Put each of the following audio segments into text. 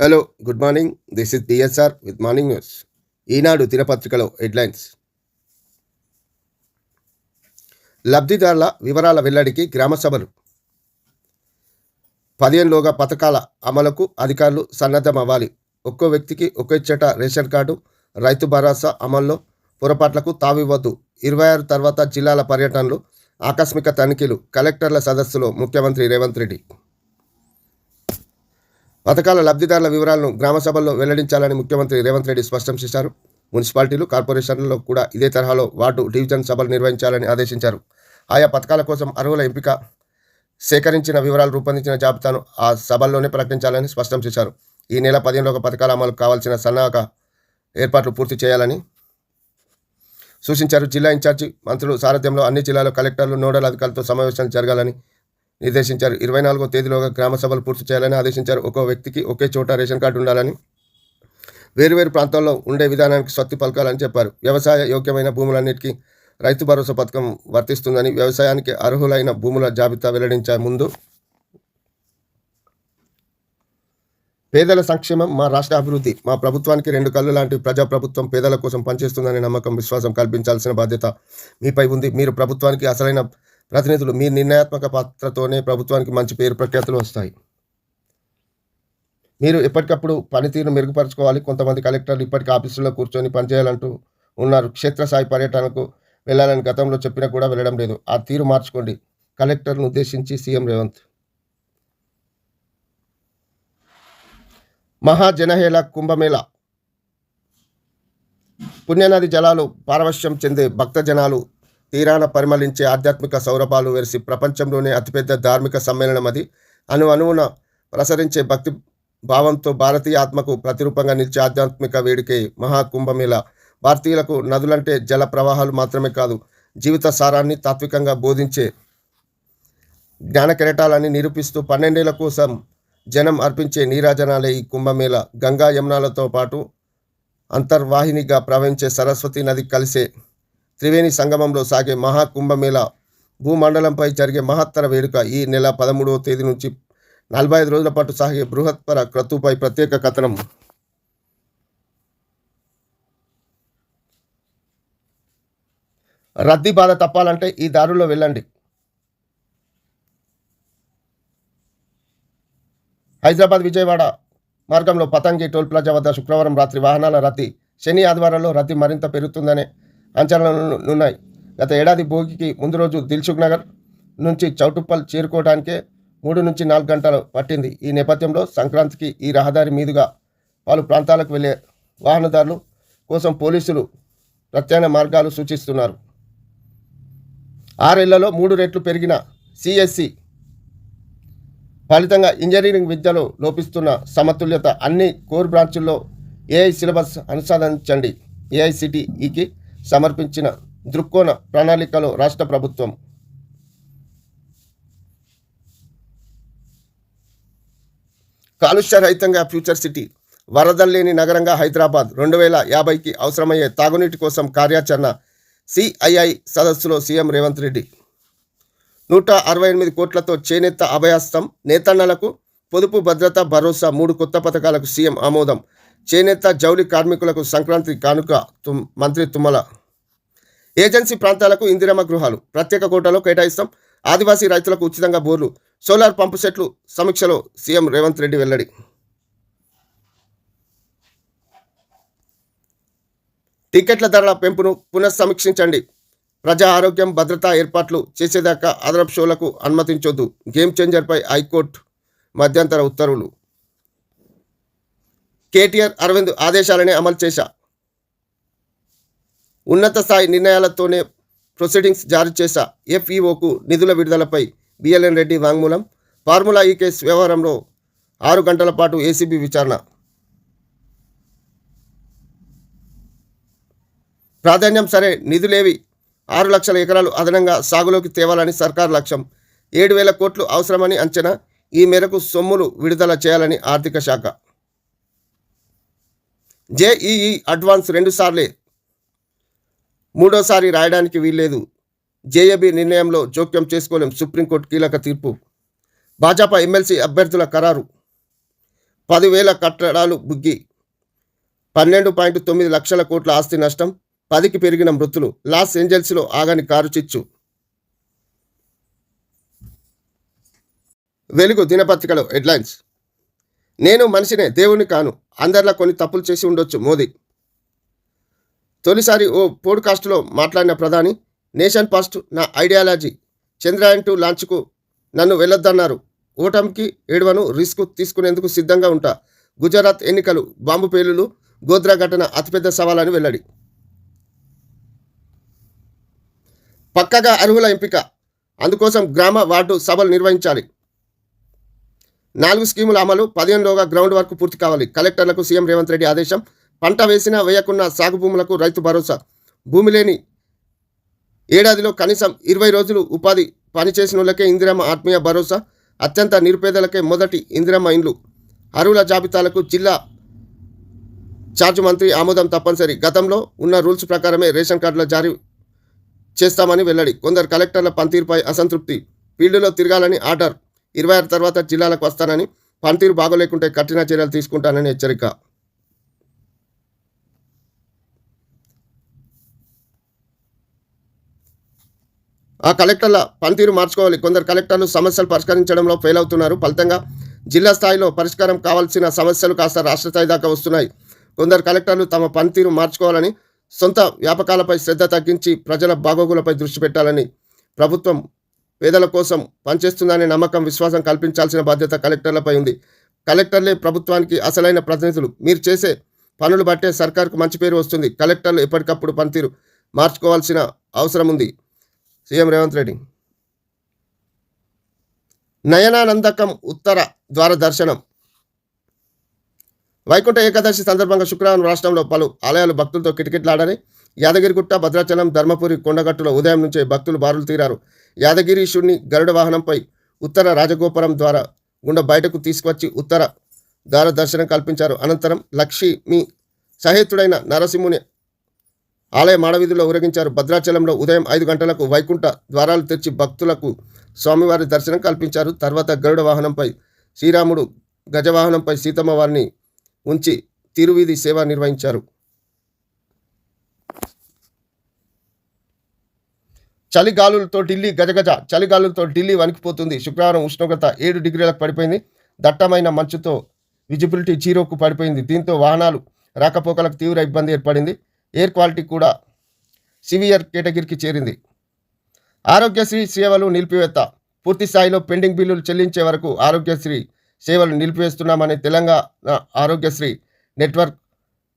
Hello good morning this is DSR with morning news Eenadu దినపత్రికలో headlines. లబ్ధిదారుల వివరాల వెల్లడికి గ్రామ సభలు. పదిహేనులోగా పథకాల అమలుకు అధికారులు సన్నద్ధమవ్వాలి. ఒక్కో వ్యక్తికి ఒకే చెట రేషన్ కార్డు రైతు భరోసా అమల్లో పొరపాట్లకు తావివ్వద్దు. ఇరవై ఆరు తర్వాత జిల్లాల పర్యటనలు ఆకస్మిక తనిఖీలు కలెక్టర్ల సదస్సులో ముఖ్యమంత్రి రేవంత్ రెడ్డి. పథకాల లబ్ధిదారుల వివరాలను గ్రామ సభల్లో వెల్లడించాలని ముఖ్యమంత్రి రేవంత్ రెడ్డి స్పష్టం చేశారు. మున్సిపాలిటీలు కార్పొరేషన్లలో కూడా ఇదే తరహాలో వార్డు డివిజన్ సభలు నిర్వహించాలని ఆదేశించారు. ఆయా పథకాల కోసం అర్హుల ఎంపిక సేకరించిన వివరాలు రూపొందించిన జాబితాను ఆ సభల్లోనే ప్రకటించాలని స్పష్టం చేశారు. ఈ నెల పదిహేనులోగా పథకాల అమలు కావాల్సిన సన్నాహక ఏర్పాట్లు పూర్తి చేయాలని సూచించారు. జిల్లా ఇన్ఛార్జి మంత్రులు సారథ్యంలో అన్ని జిల్లాలో కలెక్టర్లు నోడల్ అధికారులతో సమావేశాలు జరగాలని నిర్దేశించారు. ఇరవై నాలుగో తేదీలోగా గ్రామ సభలు పూర్తి చేయాలని ఆదేశించారు. ఒక్కో వ్యక్తికి ఒకే చోట రేషన్ కార్డు ఉండాలని వేరువేరు ప్రాంతాల్లో ఉండే విధానానికి స్వత్తి పలకాలని చెప్పారు. వ్యవసాయ యోగ్యమైన భూములన్నిటికీ రైతు భరోసా పథకం వర్తిస్తుందని వ్యవసాయానికి అర్హులైన భూముల జాబితా వెల్లడించే ముందు పేదల సంక్షేమం మా రాష్ట్ర అభివృద్ధి మా ప్రభుత్వానికి రెండు కళ్ళు లాంటి ప్రజాప్రభుత్వం పేదల కోసం పనిచేస్తుందనే నమ్మకం విశ్వాసం కల్పించాల్సిన బాధ్యత మీపై ఉంది. మీరు ప్రభుత్వానికి అసలైన ప్రతినిధులు మీ నిర్ణయాత్మక పాత్రతోనే ప్రభుత్వానికి మంచి పేరు ప్రఖ్యాతులు వస్తాయి. మీరు ఎప్పటికప్పుడు పనితీరును మెరుగుపరచుకోవాలి. కొంతమంది కలెక్టర్లు ఇప్పటికీ ఆఫీసుల్లో కూర్చొని పనిచేయాలంటూ ఉన్నారు. క్షేత్రస్థాయి పర్యటనకు వెళ్ళాలని గతంలో చెప్పినా కూడా వెళ్ళడం లేదు. ఆ తీరు మార్చుకోండి. కలెక్టర్ను ఉద్దేశించి సీఎం రేవంత్. మహాజనహేళ కుంభమేళ. పుణ్యనది జలాలు పారవశ్యం చెందే భక్త జనాలు తీరాన పరిమళించే ఆధ్యాత్మిక సౌరభాలు వెరిసి ప్రపంచంలోనే అతిపెద్ద ధార్మిక సమ్మేళనం అది. అను అణువున ప్రసరించే భక్తి భావంతో భారతీయ ఆత్మకు ప్రతిరూపంగా నిలిచే ఆధ్యాత్మిక వేడికే మహాకుంభమేళ. భారతీయులకు నదులంటే జల ప్రవాహాలు మాత్రమే కాదు జీవిత సారాన్ని తాత్వికంగా బోధించే జ్ఞాన కిరటాలని నిరూపిస్తూ పన్నెండేళ్ళ కోసం జనం అర్పించే నీరాజనాలే ఈ కుంభమేళ. గంగా యమునాలతో పాటు అంతర్వాహినిగా ప్రవహించే సరస్వతి నది కలిసే త్రివేణి సంగమంలో సాగే మహాకుంభమేళ భూమండలంపై జరిగే మహత్తర వేడుక ఈ నెల పదమూడవ తేదీ నుంచి నలభై ఐదు రోజుల పాటు సాగే బృహత్పర క్రతుపై ప్రత్యేక కథనం. రద్దీ బాధ తప్పాలంటే ఈ దారుల్లో వెళ్ళండి. హైదరాబాద్ విజయవాడ మార్గంలో పతంగి టోల్ ప్లాజా వద్ద శుక్రవారం రాత్రి వాహనాల రద్దీ శని ఆదివారంలో రద్దీ మరింత పెరుగుతుందనే అంచనాలున్నాయి గత ఏడాది భోగికి ముందు రోజు దిల్సుఖ్ నగర్ నుంచి చౌటుప్పల్ చేరుకోవడానికే మూడు నుంచి నాలుగు గంటలు పట్టింది. ఈ నేపథ్యంలో సంక్రాంతికి ఈ రహదారి మీదుగా పలు ప్రాంతాలకు వెళ్ళే వాహనదారులు కోసం పోలీసులు ప్రత్యామ్నాయ మార్గాలు సూచిస్తున్నారు. ఆరేళ్ళలో మూడు రెట్లు పెరిగిన సిఎస్సి ఫలితంగా ఇంజనీరింగ్ విద్యలో లోపిస్తున్న సమతుల్యత అన్ని కోర్ బ్రాంచుల్లో ఏఐ సిలబస్ అనుసంధానించండి ఏఐసిటిఈకి సమర్పించిన దృక్కోణ ప్రణాళికలో రాష్ట్ర ప్రభుత్వం కాలుష్య రహితంగా ఫ్యూచర్ సిటీ వరదల్లేని నగరంగా హైదరాబాద్ రెండు వేల యాభైకి అవసరమయ్యే తాగునీటి కోసం కార్యాచరణ సిఐఐ సదస్సులో సీఎం రేవంత్ రెడ్డి. నూట అరవై ఎనిమిది కోట్లతో చేనేత అభయాస్తం నేతన్నలకు పొదుపు భద్రత భరోసా మూడు కొత్త పథకాలకు సీఎం ఆమోదం. చేనేత జౌళి కార్మికులకు సంక్రాంతి కానుక తు మంత్రి తుమ్మల ఏజెన్సీ ప్రాంతాలకు ఇందిరమ్మ గృహాలు. ప్రత్యేక కోటాలో కేటాయిస్తాం. ఆదివాసీ రైతులకు ఉచితంగా బోర్లు సోలార్ పంపు సెట్లు. సమీక్షలో సీఎం రేవంత్ రెడ్డి వెల్లడి. టికెట్ల ధరల పెంపును పునఃసమీక్షించండి. ప్రజా ఆరోగ్యం భద్రతా ఏర్పాట్లు చేసేదాకా అదనపు షోలకు అనుమతించొద్దు. గేమ్ చేంజర్పై హైకోర్టు మధ్యంతర ఉత్తర్వులు. కేటీఆర్ అరవింద్ ఆదేశాలనే అమలు చేశా. ఉన్నత స్థాయి నిర్ణయాలతోనే ప్రొసీడింగ్స్ జారీ చేశా. ఎఫ్ఈఓకు నిధుల విడుదలపై బిఎల్ఎన్ రెడ్డి వాంగ్మూలం. ఫార్ములా ఈ కేసు వ్యవహారంలో ఆరు గంటల పాటు ఏసీబీ విచారణ. ప్రాధాన్యం సరే నిధులేవి ఆరు లక్షల ఎకరాలు అదనంగా సాగులోకి తేవాలని సర్కార్ లక్ష్యం. ఏడు వేల కోట్లు అవసరమని అంచనా. ఈ మేరకు సొమ్ములు విడుదల చేయాలని ఆర్థిక శాఖ. జేఈఈ అడ్వాన్స్ రెండుసార్లే మూడోసారి రాయడానికి వీల్లేదు. జేఏబీ నిర్ణయంలో జోక్యం చేసుకోలేం సుప్రీంకోర్టు కీలక తీర్పు. భాజపా ఎమ్మెల్సీ అభ్యర్థుల ఖరారు. పదివేల కట్టడాలు బుగ్గి. పన్నెండు పాయింట్ తొమ్మిది లక్షల కోట్ల ఆస్తి నష్టం. పదికి పెరిగిన మృతులు. లాస్ ఏంజల్స్లో ఆగని కారు చిచ్చు. వెలుగు దినపత్రికలో హెడ్లైన్స్. నేను మనిషినే దేవుని కాను. అందరిలా కొన్ని తప్పులు చేసి ఉండొచ్చు మోదీ. తొలిసారి ఓ పోడ్కాస్ట్లో మాట్లాడిన ప్రధాని నేషన్ ఫస్ట్ నా ఐడియాలజీ చంద్రయాన్ టూ లాంచ్కు నన్ను వెళ్ళొద్దన్నారు. ఓటమికి ఏడవను రిస్క్ తీసుకునేందుకు సిద్ధంగా ఉంటా. గుజరాత్ ఎన్నికలు బాంబు పేలులు గోద్రా ఘటన అతిపెద్ద సవాలని వెల్లడి. పక్కగా అర్హుల ఎంపిక. అందుకోసం గ్రామ వార్డు సభలు నిర్వహించాలి. నాలుగు స్కీముల అమలు పదిహేనులోగా గ్రౌండ్ వర్క్ పూర్తి కావాలి. కలెక్టర్లకు సీఎం రేవంత్ రెడ్డి ఆదేశం పంట వేసినా వేయకున్న సాగు భూములకు రైతు భరోసా. భూమి లేని ఏడాదిలో కనీసం ఇరవై రోజులు ఉపాధి పనిచేసిన వాళ్ళకే ఇందిరమ్మ ఆత్మీయ భరోసా. అత్యంత నిరుపేదలకే మొదటి ఇందిరమ్మ ఇండ్లు. అరువుల జాబితాలకు జిల్లా చార్జ్ మంత్రి ఆమోదం తప్పనిసరి. గతంలో ఉన్న రూల్స్ ప్రకారమే రేషన్ కార్డుల జారీ చేస్తామని వెల్లడి. కొందరు కలెక్టర్ల పనితీరుపై అసంతృప్తి. ఫీల్డ్లో తిరగాలని ఆర్డర్. ఇరవై ఆరు తర్వాత జిల్లాలకు వస్తానని. పనితీరు బాగోలేకుంటే కఠిన చర్యలు తీసుకుంటానని హెచ్చరిక. ఆ కలెక్టర్ల పనితీరు మార్చుకోవాలి. కొందరు కలెక్టర్లు సమస్యలు పరిష్కరించడంలో ఫెయిల్ అవుతున్నారు. ఫలితంగా జిల్లా స్థాయిలో పరిష్కారం కావాల్సిన సమస్యలు కాస్త రాష్ట్ర స్థాయి దాకా వస్తున్నాయి. కొందరు కలెక్టర్లు తమ పనితీరు మార్చుకోవాలని సొంత వ్యాపకాలపై శ్రద్ధ తగ్గించి ప్రజల బాగోగులపై దృష్టి పెట్టాలని ప్రభుత్వం పేదల కోసం పనిచేస్తుందనే నమ్మకం విశ్వాసం కల్పించాల్సిన బాధ్యత కలెక్టర్లపై ఉంది. కలెక్టర్లే ప్రభుత్వానికి అసలైన ప్రతినిధులు. మీరు చేసే పనులు బట్టే సర్కార్కు మంచి పేరు వస్తుంది. కలెక్టర్లు ఎప్పటికప్పుడు పనితీరు మార్చుకోవాల్సిన అవసరం ఉంది. సీఎం రేవంత్ రెడ్డి. నయనానందకం ఉత్తర ద్వార దర్శనం. వైకుంఠ ఏకాదశి సందర్భంగా శుక్రవారం రాష్ట్రంలో పలు ఆలయాలు భక్తులతో కిటకిటలాడని యాదగిరిగుట్ట భద్రాచలం ధర్మపురి కొండగట్టులో ఉదయం నుంచే భక్తులు బారులు తీరారు. యాదగిరీశుడిని గరుడ వాహనంపై ఉత్తర రాజగోపురం ద్వారా గుండా బయటకు తీసుకువచ్చి ఉత్తర ద్వార దర్శనం కల్పించారు. అనంతరం లక్ష్మి సహేతుడైన నరసింహుని ఆలయ మాడవీధిలో ఊరేగించారు. భద్రాచలంలో ఉదయం ఐదు గంటలకు వైకుంఠ ద్వారాలు తెరిచి భక్తులకు స్వామివారి దర్శనం కల్పించారు. తర్వాత గరుడ వాహనంపై శ్రీరాముడు గజవాహనంపై సీతమ్మ వారిని ఉంచి తిరువీధి సేవ నిర్వహించారు. చలిగాలులతో ఢిల్లీ గజగజ చలిగాలులతో ఢిల్లీ వణికిపోతుంది. శుక్రవారం ఉష్ణోగ్రత ఏడు డిగ్రీలకు పడిపోయింది. దట్టమైన మంచుతో విజిబిలిటీ జీరోకు పడిపోయింది. దీంతో వాహనాలు రాకపోకలకు తీవ్ర ఇబ్బంది ఏర్పడింది. ఎయిర్ క్వాలిటీ కూడా సివియర్ కేటగిరీకి చేరింది. ఆరోగ్యశ్రీ సేవలు నిలిపివేత పూర్తి స్థాయిలో పెండింగ్ బిల్లులు చెల్లించే వరకు ఆరోగ్యశ్రీ సేవలు నిలిపివేస్తున్నామని Telangana Aarogyasri network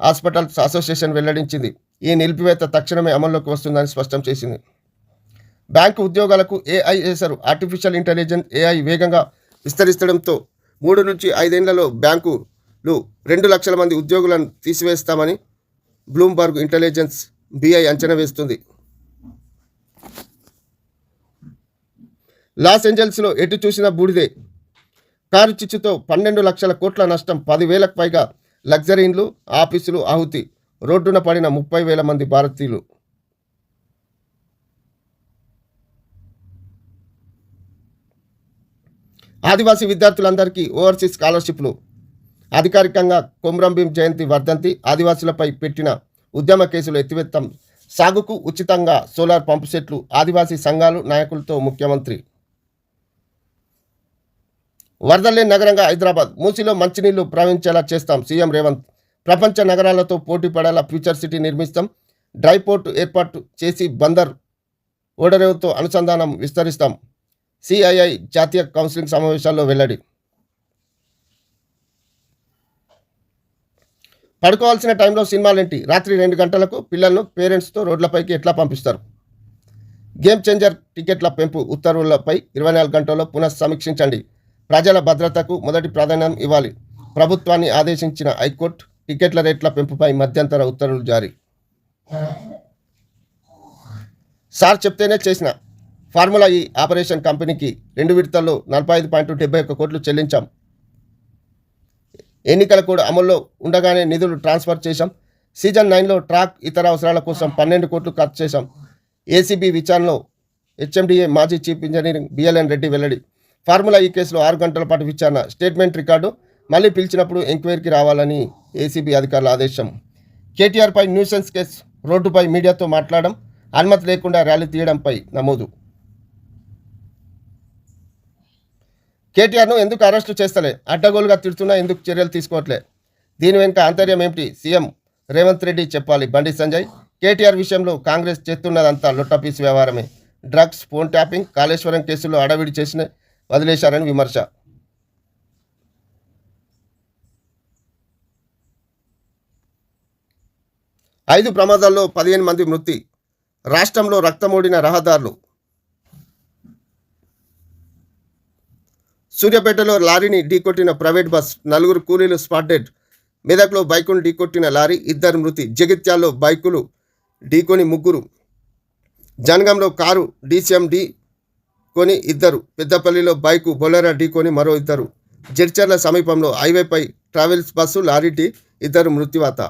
hospitals association వెల్లడించింది. ఈ నిలిపివేత తక్షణమే అమల్లోకి వస్తుందని స్పష్టం చేసింది. బ్యాంకు ఉద్యోగాలకు ఏఐ చేశారు ఆర్టిఫిషియల్ ఇంటెలిజెన్స్ ఏఐ వేగంగా విస్తరిస్తడంతో మూడు నుంచి ఐదేళ్ళలో బ్యాంకులు రెండు లక్షల మంది ఉద్యోగులను తీసివేస్తామని బ్లూంబర్గ్ ఇంటెలిజెన్స్ బిఐ అంచనా వేస్తుంది. లాస్ ఏంజల్స్లో ఎటు చూసినా బూడిదే. కారు చిచ్చుతో పన్నెండు లక్షల కోట్ల నష్టం పదివేలకు పైగా లగ్జరీన్లు ఆఫీసులు ఆహుతి రోడ్డున పడిన ముప్పై వేల మంది భారతీయులు. ఆదివాసీ విద్యార్థులందరికీ ఓవర్సీస్ స్కాలర్షిప్లు. అధికారికంగా కొమ్రంభీం జయంతి వర్ధంతి ఆదివాసులపై పెట్టిన ఉద్యమ కేసులు ఎత్తివేత్తం. సాగుకు ఉచితంగా సోలార్ పంపు సెట్లు ఆదివాసీ సంఘాలు నాయకులతో ముఖ్యమంత్రి. వరదలేని నగరంగా హైదరాబాద్. మూసిలో మంచినీళ్ళు ప్రవహించేలా చేస్తాం సీఎం రేవంత్. ప్రపంచ నగరాలతో పోటీ పడేలా ఫ్యూచర్ సిటీ నిర్మిస్తాం. డ్రైపోర్ట్ ఏర్పాటు చేసి బందర్ ఓడరేవుతో అనుసంధానం విస్తరిస్తాం. సిఐఐ జాతీయ కౌన్సిలింగ్ సమావేశాల్లో వెల్లడి. పడుకోవాల్సిన టైంలో సినిమాలేంటి రాత్రి రెండు గంటలకు పిల్లలను పేరెంట్స్తో రోడ్లపైకి ఎట్లా పంపిస్తారు? గేమ్ చేంజర్ టికెట్ల పెంపు ఉత్తర్వులపై ఇరవై నాలుగు గంటల్లో పునఃసమీక్షించండి. ప్రజల భద్రతకు మొదటి ప్రాధాన్యం ఇవ్వాలి. ప్రభుత్వాన్ని ఆదేశించిన హైకోర్టు టికెట్ల రేట్ల పెంపుపై మధ్యంతర ఉత్తర్వులు జారీ. సార్ చెప్తేనే చేసిన. ఫార్ములా ఈ ఆపరేషన్ కంపెనీకి రెండు విడతల్లో నలభై ఐదు పాయింట్ డెబ్బై ఒక్క కోట్లు చెల్లించాం. ఎన్నికల కూడా అమల్లో ఉండగానే నిధులు ట్రాన్స్ఫర్ చేశాం. సీజన్ నైన్లో ట్రాక్ ఇతర అవసరాల కోసం పన్నెండు కోట్లు ఖర్చు చేశాం. ఏసీబీ విచారణలో హెచ్ఎండిఏ మాజీ చీఫ్ ఇంజనీరింగ్ బిఎల్ఎన్ రెడ్డి వెల్లడి. ఫార్ములా ఈ కేసులో ఆరు గంటల పాటు విచారణ. స్టేట్మెంట్ రికార్డు మళ్ళీ పిలిచినప్పుడు ఎంక్వైరీకి రావాలని ఏసీబీ అధికారుల ఆదేశం. కేటీఆర్పై న్యూసెన్స్ కేసు రోడ్డుపై మీడియాతో మాట్లాడడం అనుమతి లేకుండా ర్యాలీ తీయడంపై నమోదు. కేటీఆర్ను ఎందుకు అరెస్టు చేస్తలే? అడ్డగోలుగా తిడుతున్నా ఎందుకు చర్యలు తీసుకోవట్లే? దీని వెనుక ఆంతర్యం ఏమిటి? సీఎం రేవంత్ రెడ్డి చెప్పాలి. బండి సంజయ్ కేటీఆర్ విషయంలో కాంగ్రెస్ చేస్తున్నదంతా లొట్టపీసి వ్యవహారమే. డ్రగ్స్ ఫోన్ ట్యాపింగ్ కాళేశ్వరం కేసులో అడవిడి చేసిన వదిలేశారని విమర్శ. ఐదు ప్రమాదాల్లో పదిహేను మంది మృతి. రాష్ట్రంలో రక్తమూడిన రహదారులు సూర్యాపేటలో లారీని ఢీకొట్టిన ప్రైవేట్ బస్ నలుగురు కూలీలు స్పాట్ డెడ్ మెదక్లో బైకును ఢీకొట్టిన లారీ ఇద్దరు మృతి. జగిత్యాల్లో బైకులు ఢీకొని ముగ్గురు. జనగంలో కారు డీసీఎం డీ కొని ఇద్దరు. పెద్దపల్లిలో బైకు బొలెరా ఢీకొని మరో ఇద్దరు. జడ్చర్ల సమీపంలో హైవేపై ట్రావెల్స్ బస్సు లారీ ఢీ ఇద్దరు మృత్యువాత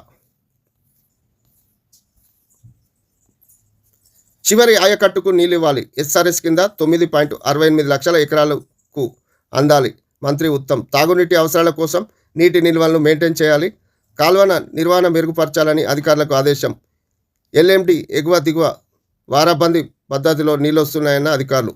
చివరి ఆయకట్టుకు నీళ్ళు ఇవ్వాలి. ఎస్ఆర్ఎస్ కింద తొమ్మిది పాయింట్ అరవై ఎనిమిది లక్షల ఎకరాలకు అందాలి. మంత్రి ఉత్తమ్ తాగునీటి అవసరాల కోసం నీటి నిల్వలను మెయింటైన్ చేయాలి. కాల్వన నిర్వహణ మెరుగుపరచాలని అధికారులకు ఆదేశం. ఎల్ఎండి ఎగువ దిగువ వారాబందీ పద్ధతిలో నీళ్ళు వస్తున్నాయన్న అధికారులు.